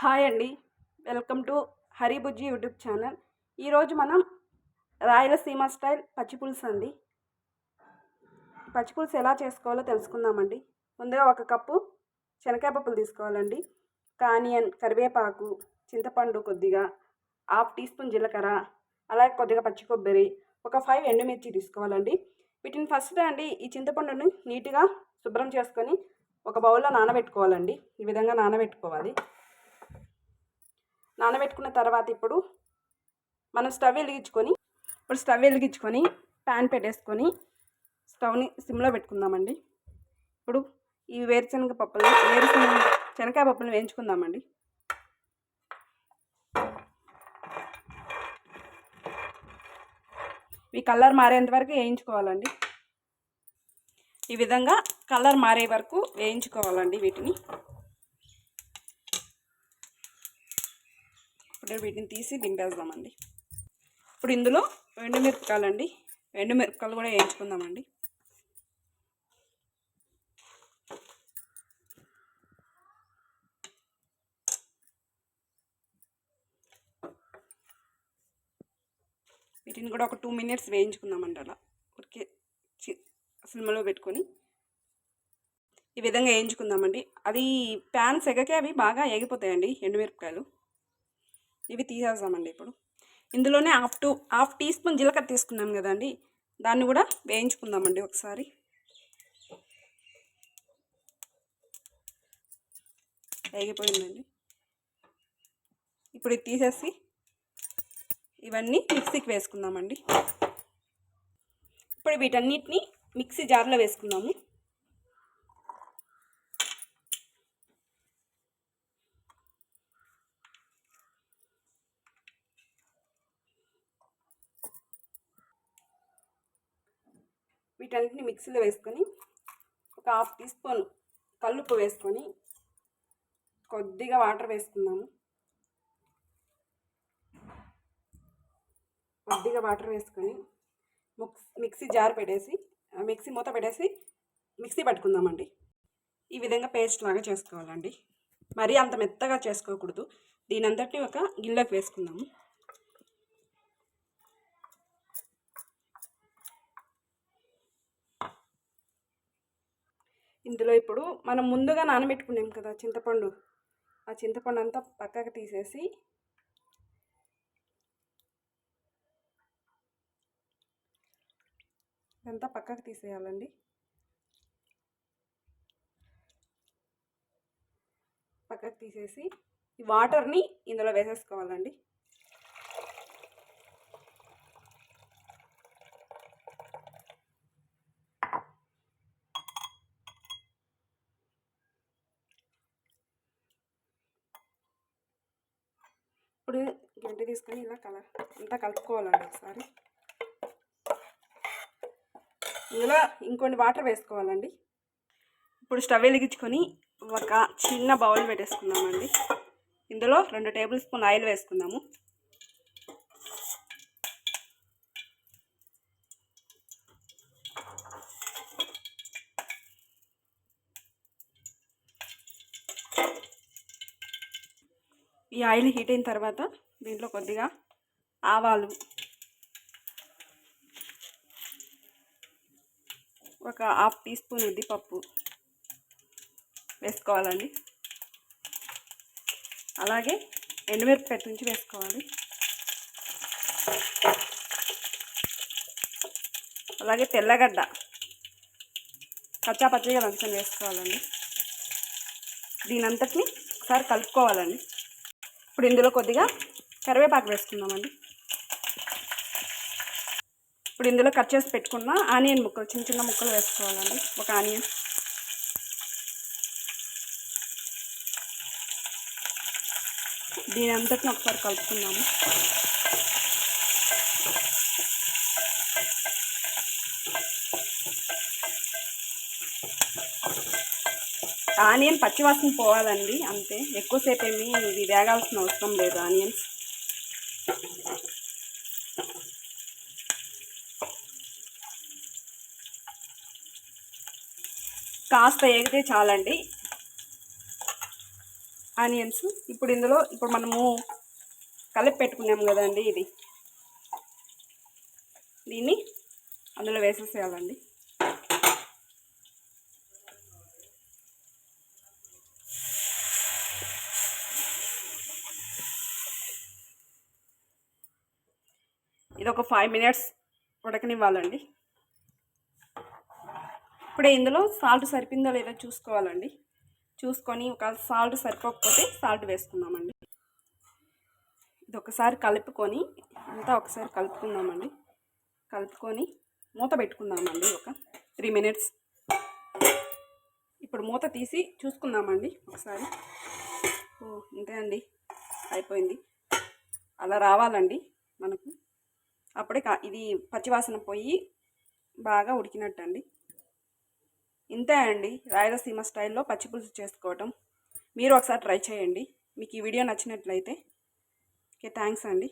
Hi అండి. Welcome to Haribujji YouTube channel. ఈరోజు మనం రాయలసీమ స్టైల్ పచ్చిపులుసు అండి. పచ్చిపులుసు ఎలా చేసుకోవాలో తెలుసుకుందామండి. ముందుగా ఒక కప్పు శనగకాయ పప్పులు తీసుకోవాలండి. కానియన్ కరివేపాకు చింతపండు కొద్దిగా హాఫ్ టీ స్పూన్ జీలకర్ర అలాగే కొద్దిగా పచ్చి కొబ్బరి ఒక ఫైవ్ ఎండుమిర్చి తీసుకోవాలండి. వీటిని ఫస్ట్ అండి ఈ చింతపండుని నీట్గా శుభ్రం చేసుకొని ఒక బౌల్లో నానబెట్టుకోవాలండి. ఈ విధంగా నానబెట్టుకోవాలి. నానబెట్టుకున్న తర్వాత ఇప్పుడు మనం స్టవ్ వెలిగించుకొని ఇప్పుడు స్టవ్ వెలిగించుకొని ప్యాన్ పెట్టేసుకొని స్టవ్ని సిమ్లో పెట్టుకుందామండి. ఇప్పుడు ఈ వేరుశనగ పప్పులు వేరుశనగ శనగకాయ పప్పులు వేయించుకుందామండి. ఈ కలర్ మారేంత వరకు వేయించుకోవాలండి. ఈ విధంగా కలర్ మారే వరకు వేయించుకోవాలండి వీటిని. ఇప్పుడు వీటిని తీసి దింపేద్దామండి. ఇప్పుడు ఇందులో ఎండుమిరపకాయలండి. ఎండుమిరపకాయలు కూడా వేయించుకుందామండి. వీటిని కూడా ఒక టూ మినిట్స్ వేయించుకుందామండి అలా. ఉడికే సినిమాలో పెట్టుకొని. ఈ విధంగా వేయించుకుందామండి. అది ప్యాన్ సెగకే అవి బాగా ఎగిపోతాయండి ఎండుమిరపకాయలు. ఇవి తీసేద్దామండి ఇప్పుడు. ఇందులోనే half to half teaspoon జీలకర్ర తీసుకున్నాం కదండి. దాన్ని కూడా వేయించుకుందామండి ఒకసారి. వేగిపోయిందండి. ఇప్పుడు ఇది తీసేసి ఇవన్నీ మిక్సీకి వేసుకుందామండి. ఇప్పుడు వీటన్నిటిని మిక్సీ జార్లో వేసుకుందాము. వీటన్నిటిని మిక్సీలో వేసుకొని ఒక హాఫ్ టీ స్పూన్ కల్లుప్పు వేసుకొని కొద్దిగా వాటర్ వేసుకుందాము. కొద్దిగా వాటర్ వేసుకొని మిక్సీ జార్ పెట్టేసి మిక్సీ మూత పెట్టేసి మిక్సీ పట్టుకుందామండి. ఈ విధంగా పేస్ట్ లాగా చేసుకోవాలండి. మరీ అంత మెత్తగా చేసుకోకూడదు. దీని అంతటి ఒక గిన్నెలోకి వేసుకుందాము. ఇందులో ఇప్పుడు మనం ముందుగా నానబెట్టుకున్నాం కదా చింతపండు. ఆ చింతపండు అంతా పక్కకు తీసేసి ఇదంతా పక్కకు తీసేయాలండి. పక్కకు తీసేసి ఈ వాటర్ని ఇందులో వేసేసుకోవాలండి. ఇప్పుడు గంట తీసుకొని ఇలా కల అంతా కలుపుకోవాలండి ఒకసారి. ఇందులో ఇంకొన్ని వాటర్ వేసుకోవాలండి. ఇప్పుడు స్టవ్ వెలిగించుకొని ఒక చిన్న బౌల్ పెట్టేసుకుందామండి. ఇందులో రెండు టేబుల్ స్పూన్ ఆయిల్ వేసుకుందాము. ఈ ఆయిల్ హీట్ అయిన తర్వాత దీంట్లో కొద్దిగా ఆవాలు. ఒక హాఫ్ టీ స్పూన్ ఉద్దిపప్పు వేసుకోవాలండి. అలాగే ఎండుమిరపకాయ తుంచి వేసుకోవాలి. అలాగే తెల్లగడ్డ కచ్చా పచ్చగా దంచుకొని వేసుకోవాలండి. దీనంతటిని ఒకసారి కలుపుకోవాలండి. ఇప్పుడు ఇందులో కొద్దిగా కరివేపాకు వేసుకుందామండి. ఇప్పుడు ఇందులో కట్ చేసి పెట్టుకున్న ఆనియన్ ముక్కలు చిన్న చిన్న ముక్కలు వేసుకోవాలండి. ఒక ఆనియన్. దీని అంతటిని ఒకసారి కలుపుకుందాము. ఆనియన్ పచ్చివాసన పోవాలండి అంతే. ఎక్కువసేపు ఏమి ఇది వేగాల్సిన అవసరం లేదు ఆనియన్స్. కాస్త ఎగితే చాలండి. ఆనియన్స్ ఇప్పుడు ఇందులో ఇప్పుడు మనము కలిపి పెట్టుకున్నాము కదండి ఇది. దీన్ని అందులో వేసేసేయాలండి. ఇది ఒక ఫైవ్ మినిట్స్ ఉడకనివ్వాలండి. ఇప్పుడే ఇందులో సాల్ట్ సరిపోయిందో లేదో చూసుకోవాలండి. చూసుకొని ఒక సాల్ట్ సరిపోకపోతే సాల్ట్ వేసుకుందామండి. ఇది ఒకసారి కలుపుకొని అంతా ఒకసారి కలుపుకుందామండి. కలుపుకొని మూత పెట్టుకుందామండి ఒక త్రీ మినిట్స్ ఇప్పుడు మూత తీసి చూసుకుందామండి ఒకసారి. ఓ ఇంతే అండి. అయిపోయింది. అలా రావాలండి మనకు. అప్పుడే కా ఇది పచ్చివాసన పోయి బాగా ఉడికినట్టు అండి ఇంతే అండి. రాయలసీమ స్టైల్లో పచ్చి పులుసు చేసుకోవటం. మీరు ఒకసారి ట్రై చేయండి. మీకు ఈ వీడియో నచ్చినట్లయితే. ఓకే థ్యాంక్స్ అండి.